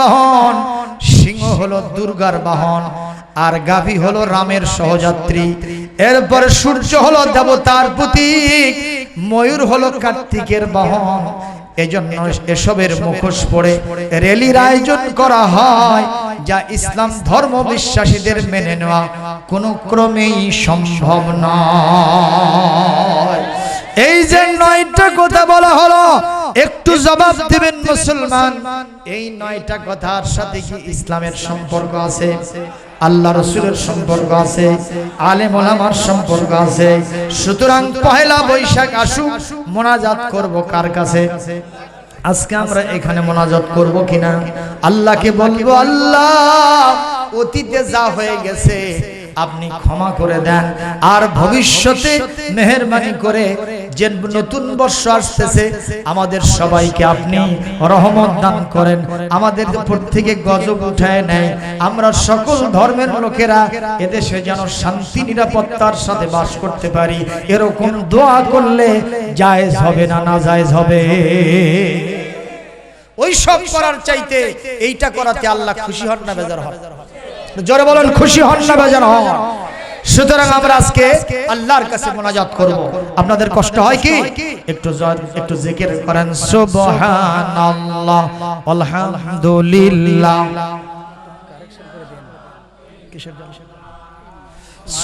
বাহন, সিংহ হলো দুর্গার বাহন, আর গাভী হলো রামের সহযাত্রী। এরপরে সূর্য হলো দেবতার প্রতীক, ময়ূর হলো কার্তিকের বাহন। এজন্য এসবের মুখোশ পড়ে র্যালির আয়োজন করা হয়, যা ইসলাম ধর্ম বিশ্বাসীদের মেনে নেওয়া কোনো ক্রমেই সম্ভব নয়। এই যে নয়টা কথা বলা হলো একটু জবাব দিবেন মুসলমান। এই নয়টা কথার সাথে কি ইসলামের সম্পর্ক আছে? আল্লাহ রসুলের সম্পর্ক আছে আলেম ওলামার সম্পর্ক আছে। সুতরাং পহেলা বৈশাখ আসুক মোনাজাত করব কার কাছে? আজকে আমরা এখানে মোনাজাত করব কিনা? আল্লাহকে বলব আল্লাহ অতীতে যা হয়ে গেছে আপনি ক্ষমা করে দেন। আর ভবিষ্যতে মেহরবানি করে যে নতুন বর্ষ আসতেছে, আমাদের সবাইকে আপনি রহমত দান করেন। আমাদের থেকে গজব উঠায় নেয়। আমরা সকল ধর্মের লোকেরা এদেশে যেন শান্তি, নিরাপত্তার সাথে বাস করতে পারি। এরকম দোয়া করলে জায়েজ হবে না না জায়েজ হবে। ওই সব করার চাইতে এইটা করাতে আল্লাহ খুশি হন না, বেজার হন? জোরে বলেন, খুশি হন না বেজার হন। সুতরাং আমরা আজকে আল্লাহর কাছে মোনাজাত করব। আপনাদের কষ্ট হয় কি? একটু একটু জিকির করেন, সুবহানাল্লাহ, আলহামদুলিল্লাহ।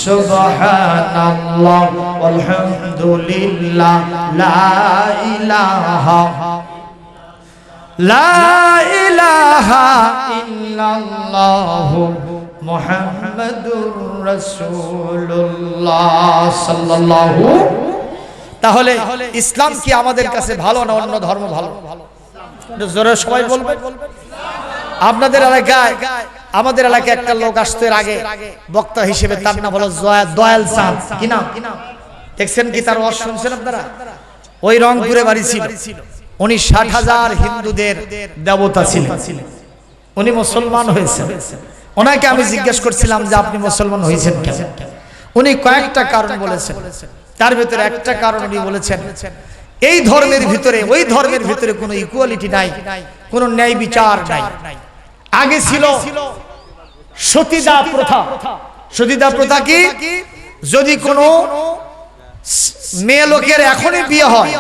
সুবহানাল্লাহ, আলহামদুলিল্লাহ, লা ইলাহা লা ইলাহা ইল্লাল্লাহু। মুহাম্মাদুর রাসূলুল্লাহ সাল্লাল্লাহু তাহলে ইসলাম কি আমাদের কাছে ভালো না অন্য ধর্ম ভালো? জোরে সবাই বলবে আপনাদের এলাকায় আমাদের এলাকায় একটা লোক আসতো আগে, বক্তা হিসেবে, তার নাম হলো দয়াল চাঁদ। কি নাম? দেখছেন কি তার ওয়াজ শুনছেন আপনারা? ওই রংপুরে বাড়ি ছিল। উনি ষাট হাজার হিন্দুদের দেবতা ছিলেন। উনি মুসলমান হয়েছেন। ওনাকে আমি জিজ্ঞেস করছিলাম যে আপনি মুসলমান হয়েছেন কেন? উনি কয়েকটা কারণ বলেছেন। তার ভিতরে একটা কারণ উনি বলেছেন। এই ধর্মের ভিতরে ওই ধর্মের ভিতরে কোনো ইকুয়ালিটি নাই কোনো ন্যায় বিচার নাই। আগে ছিল সতীদা প্রথা। সতীদা প্রথা কি? যদি কোনো মেয়ে লোকের এখনই বিয়ে হয়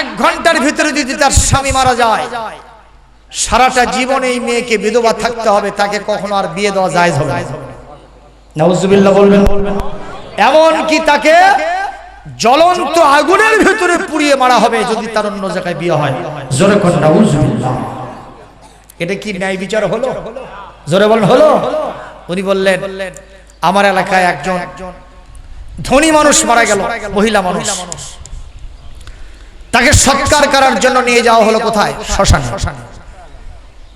এক ঘণ্টার ভিতরে যদি তার স্বামী মারা যায় সারাটা জীবন এই মেয়েকে বিধবা থাকতে হবে, তাকে কখনো আর বিয়ে দেওয়া যায় হবে এমন কি তাকে জ্বলন্ত আগুনের ভিতরে পুড়িয়ে মারা হবে যদি তার অন্য জায়গায় বিয়ে হয়। জোরে এটা কি ন্যায় বিচার হলো? জোরে বলেন, হলো? উনি বললেন, আমার এলাকায় একজন ধনী মানুষ মারা গেল, মহিলা মানুষ। তাকে সৎকার করার জন্য নিয়ে যাওয়া হলো কোথায়? শ্মশানে।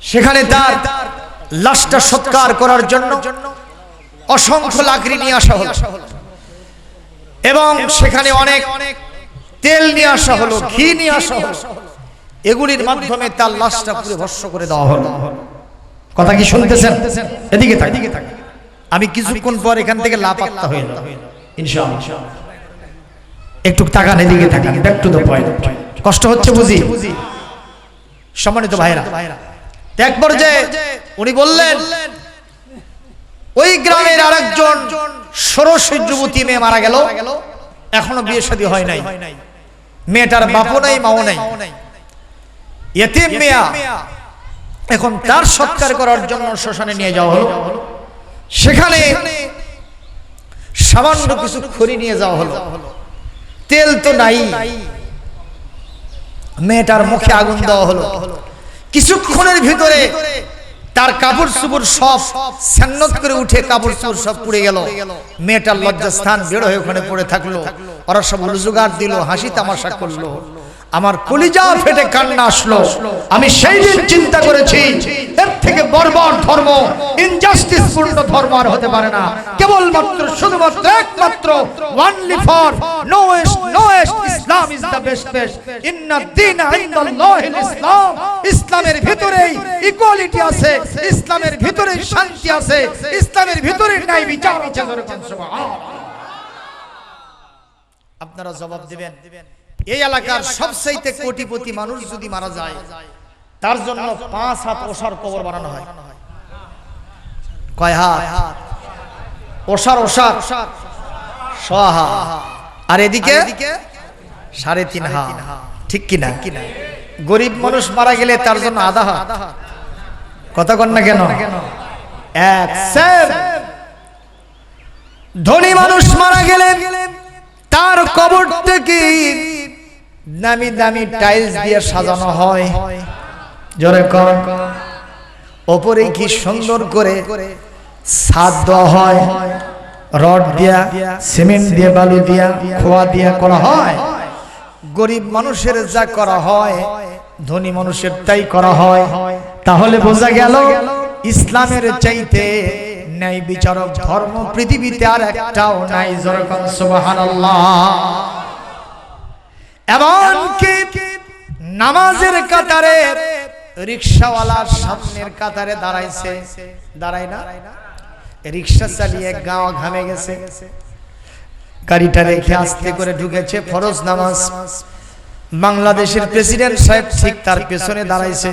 সেখানে তার লাশটা সৎকার করার জন্য অসংখ্য লাকড়ি নিয়ে আসা হলো। এবং সেখানে অনেক তেল নিয়ে আসা হলো, ঘি নিয়ে আসা হলো। এগুলির মাধ্যমে তার লাশটা পুরো ভস্য করে দেওয়া হলো। কথা কি শুনতেছেন? এদিকে থাক। থাক আমি কিছুক্ষণ পর এখান থেকে লাপাত্তা হয়ে ইনশাআল্লাহ। একটু তাকান এদিকে থাকান ব্যাক টু দ্য পয়েন্ট কষ্ট হচ্ছে বুঝি? সম্মানিত ভাইরা এক পর্যায়ে উনি বললেন ওই গ্রামের আরেকজন ষোড়শ যুবতী মেয়ে মারা গেল। এখনও বিয়ে শাদী হয় নাই। মেয়েটার বাপও নাই মাও নাই। এতিম মেয়া। এখন তার সৎকার করার জন্য শ্মশানে নিয়ে যাওয়া হলো। সেখানে সামান্য কিছু খড়ি নিয়ে যাওয়া হলো। তেল তো নাই। মেয়েটার মুখে আগুন দেওয়া হলো। কিছুক্ষণের ভিতরে তার কাপড় চুপড় সব সান্নত করে উঠে কাপড় চুপড় সব পুড়ে গেল। মেয়েটার লজ্জাস্থান বের হয়ে ওখানে পড়ে থাকল। ওরা সব রোজগার দিল হাসি তামাশা করল। আমার কলিজা ফেটে কান্না আসলো। আমি সেই দিন চিন্তা করেছি এর থেকে বর্বর ধর্ম ইনজাস্টিস পূর্ণ ধর্ম আর হতে পারে না। কেবলমাত্র শুধুমাত্র একমাত্র ওয়ানলি ফর নোয়েস্ট নোয়েস্ট Islam is the best best ইন্না দিন ইনদাল্লাহিল ইসলাম ইসলামের ভিতরেই ইকুয়ালিটি আছে, ইসলামের ভিতরেই শান্তি আছে, ইসলামের ভিতরেই ন্যায় বিচার আছে আপনারা জবাব দিবেন, এই এলাকার সবচাইতে কোটিপতি মানুষ যদি মারা যায়, তার জন্য পাঁচ হাত ওষার কবর বানানো হয়। কয় হাত? ওষার ওষার। সহা আর এদিকে? সাড়ে তিন হাত। ঠিক কিনা কিনা? গরিব মানুষ মারা গেলে তার জন্য আধা হাত। কথা কন না কেন? এক। ধনী মানুষ মারা গেলে তার কবর থেকে দামি দামি টাইলস দিয়ে সাজানো হয়। জোরে কর ওপরে কি সুন্দর করে ছাদ দেওয়া হয়। রড দিয়া, সিমেন্ট দিয়ে, বালু দিয়া, খোয়া দিয়া করা হয়। গরিব মানুষের যা করা হয় ধনী মানুষের তাই করা হয়। তাহলে বোঝা গেল ইসলামের চাইতে ন্যায় বিচারক ধর্ম পৃথিবীতে আর একটাও নাই যেরকম সুবহানাল্লাহ। এমনকি নামাজের কাতারে রিক্সাওয়ালার সামনের কাতারে দাঁড়াইছে। দাঁড়ায় না? রিক্সা চালিয়ে গাও ঘামে গেছে। গাড়িটা রেখে আস্তে করে ঢুকেছে, ফরজ নামাজ। বাংলাদেশের প্রেসিডেন্ট সাহেব ঠিক তার পেছনে দাঁড়াইছে।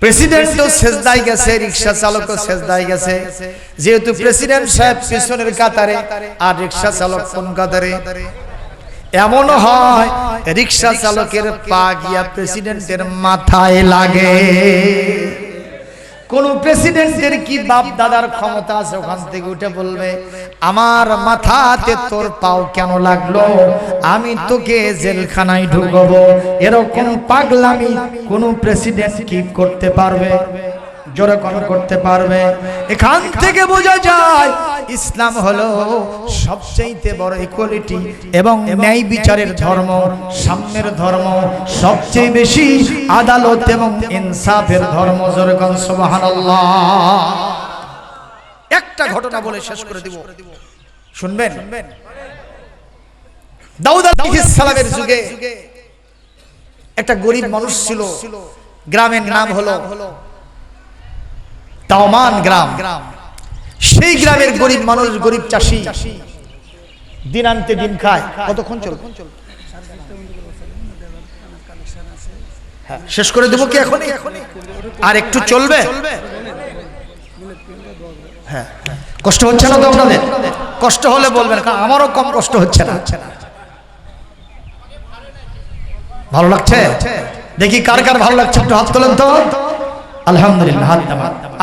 প্রেসিডেন্টও সেজদায় গেছে, রিক্সা চালকও সেজদায় গেছে। যেহেতু প্রেসিডেন্ট সাহেব পেছনের কাতারে, আর রিক্সা চালক কোন কাতারে? এমনও হয়, রিক্সা চালকের পা গিয়া প্রেসিডেন্টের মাথায় লাগে। কোন প্রেসিডেন্টের কি বাপ দাদার ক্ষমতা আছে ওখান থেকে উঠে বলবে, আমার মাথাতে তোর পাও কেন লাগল? আমি তোকে জেলখানায় ঢুকবো। এরকম পাগলামি কোন প্রেসিডেন্ট কি করতে পারবে? জোরে করতে পারবে? এখান থেকে বোঝা যায় ইসলাম হলো সবচেয়ে বড় ইকুয়ালিটি এবং ন্যায় বিচারের ধর্ম সাম্যের ধর্ম সবচেয়ে বেশি আদালত এবং ইনসাফের ধর্ম সুবহানাল্লাহ। একটা ঘটনা বলে শেষ করে দিব। শুনবেন? দাউদ আলাইহিস সালামের যুগে একটা গরিব মানুষ ছিল। গ্রামের নাম হলো তাওমান গ্রাম। সেই গ্রামের গরিব মানুষ গরিব চাষি দিন আনতে দিন খায়। কতক্ষণ চলবে? হ্যাঁ, শেষ করে দেবো কি এখন আর একটু চলবে? হ্যাঁ কষ্ট হচ্ছে না তো আপনাদের? কষ্ট হলে বলবেন আমারও কম কষ্ট হচ্ছে না। ভালো লাগছে? দেখি কার কার ভালো লাগছে একটু হাত তোলেন তো। আলহামদুলিল্লাহ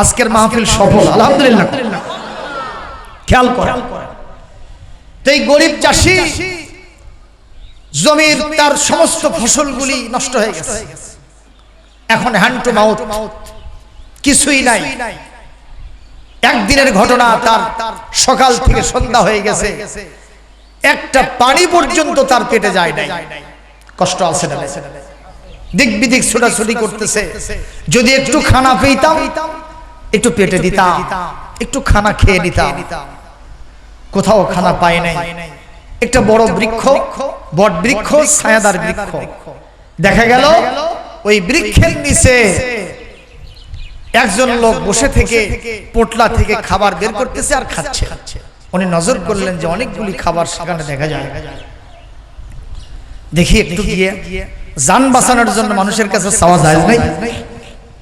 আজকের মাহফিল সফল আলহামদুলিল্লাহ। খেয়াল করেন তো এই গরিব চাষি জমির তার সমস্ত ফসলগুলি নষ্ট হয়ে গেছে। এখন হ্যান্ড টু মাউথ কিছুই নাই। একদিনের ঘটনা তার সকাল থেকে সন্ধ্যা হয়ে গেছে। একটা পানি পর্যন্ত তার পেটে যায় নাই। কষ্ট আছে না দিক বিদিক ছোটাছুটি করতেছে। যদি একটু খানা পেতাম, একটু পেটে দিতাম, একটু খানা খেয়ে নিতাম। কোথাও খানা পায় নাই। একটা বড় বৃক্ষ, বট বৃক্ষ, ছায়াদার বৃক্ষ। দেখা গেল, ওই বৃক্ষের নিচে একজন লোক বসে থেকে পোটলা থেকে খাবার বের করতেছে আর খাচ্ছে। উনি নজর করলেন যে অনেকগুলি খাবার সেখানে দেখা যায়। দেখি একটু গিয়ে, যান বাঁচানোর জন্য মানুষের কাছে চাওয়া যায় নাই?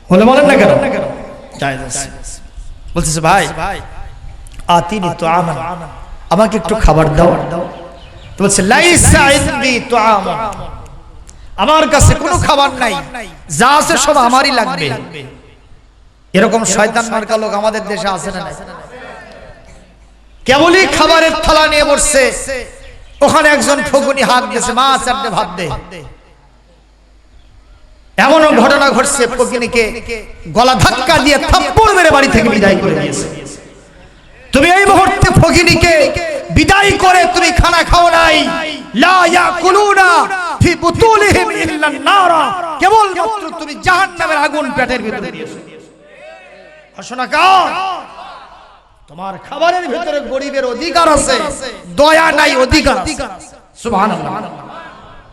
বলে বলেন না কেন। বলতেছে, ভাই আতিনি তো আমান। আমাকে একটু খাবার দাও। আমার কাছে কোনো খাবার নাই। যা আছে সব আমারই লাগবে। এরকম শয়তান মার্কা লোক আমাদের দেশে আছে না কেবলই খাবারের থালা নিয়ে বসছে। ওখানে একজন ফগুনি হাত দিয়েছে, মা, চারটে ভাত দে। এমনও ঘটনা ঘটছে ফকিনীকে গলা ধাক্কা দিয়ে থাপ্পড় মেরে বাড়ি থেকে বিদায় করে দিয়েছে। তুমি এই মুহূর্তে ফকিনীকে বিদায় করে তুমি খানা খাও নাই। লা ইয়াকুলুনা ফি বুতুলিহিম ইল্লা নারা। কেবল মাত্র তুমি জাহান্নামের আগুন পেটের ভিতরে দিয়েছ। ঘোষণা কর। তোমার খাবারের ভিতরে গরিবের অধিকার আছে, দয়া নাই অধিকার সুবহানাল্লাহ।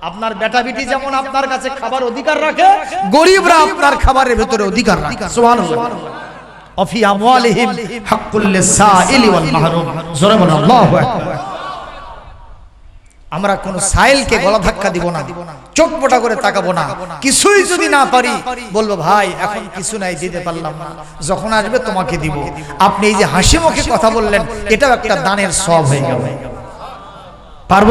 আপনার বেটা বিটি যেমন আপনার কাছে খাবার অধিকার রাখে, গরিবরা আপনার খাবারের ভিতরে অধিকার রাখে। সুবহানাল্লাহ। অফি আমওয়ালিহিম হাক্কুল লিসাইলি ওয়াল মাহরুম। জোরে বলুন, আল্লাহু আকবার। আমরা কোন সাইলকে গলা ধাক্কা দিব না, চোখ মোটা করে তাকাবো না, কিছুই যদি না পারি, বলব, ভাই, এখন কিছু নাই, দিতে পারলাম না। যখন আসবে তোমাকে দিব। আপনি এই যে হাসি মুখে কথা বললেন, এটাও একটা দানের সব হয়ে গেল। পারব